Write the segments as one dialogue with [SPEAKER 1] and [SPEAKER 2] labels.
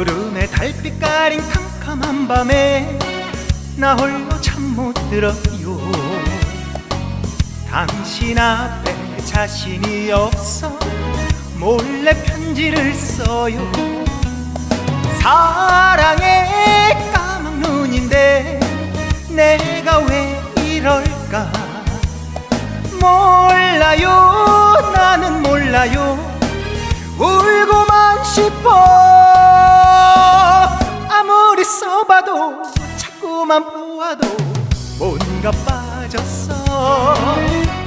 [SPEAKER 1] 구름에 달빛 가린 캄캄한 밤에 나 홀로 잠 못 들어요. 당신 앞에 자신이 없어 몰래 편지를 써요. 사 자꾸만 보아도 뭔가 빠졌어.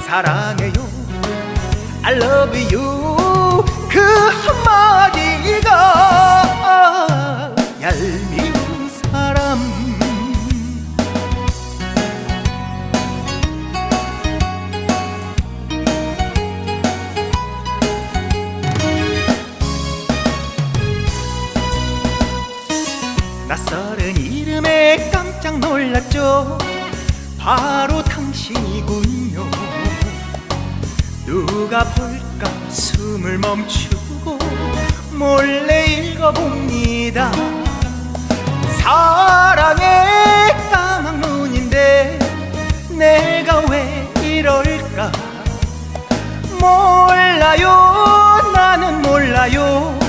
[SPEAKER 1] 사랑해요. I love you. 그 한마디가 얄미운 사람. 낯설은 이름에 놀랐죠. 바로 당신이군요. 누가 볼까 숨을 멈추고 몰래 읽어봅니다. 사랑의 까막 눈인데 내가 왜 이럴까? 몰라요. 나는 몰라요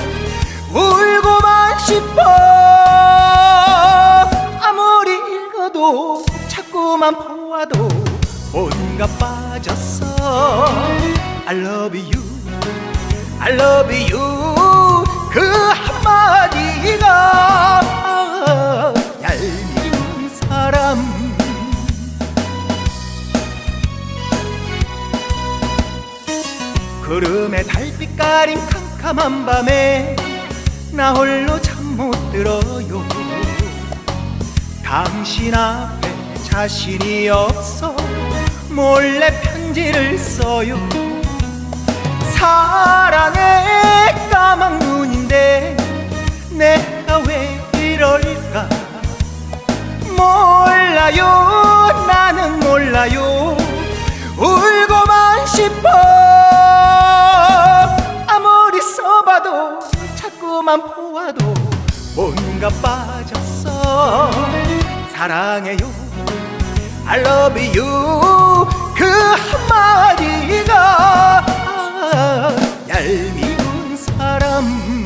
[SPEAKER 1] 자꾸만 보아도 뭔가 빠졌어. I love you. I love you. 그 한마디가 얄미운 사람. 구름에 달빛 가린 캄캄한 밤에 나 홀로 잠 못 들어요. 당신 앞에 자신이 없어 몰래 편지를 써요. 사랑의 까막 눈인데 내가 왜 이럴까? 몰라요 나는 몰라요. 울고만 싶어. 아무리 써봐도 자꾸만 보아도 뭔가 빠졌어. 사랑해요 I love you. 그 한마디가 얄미운 사람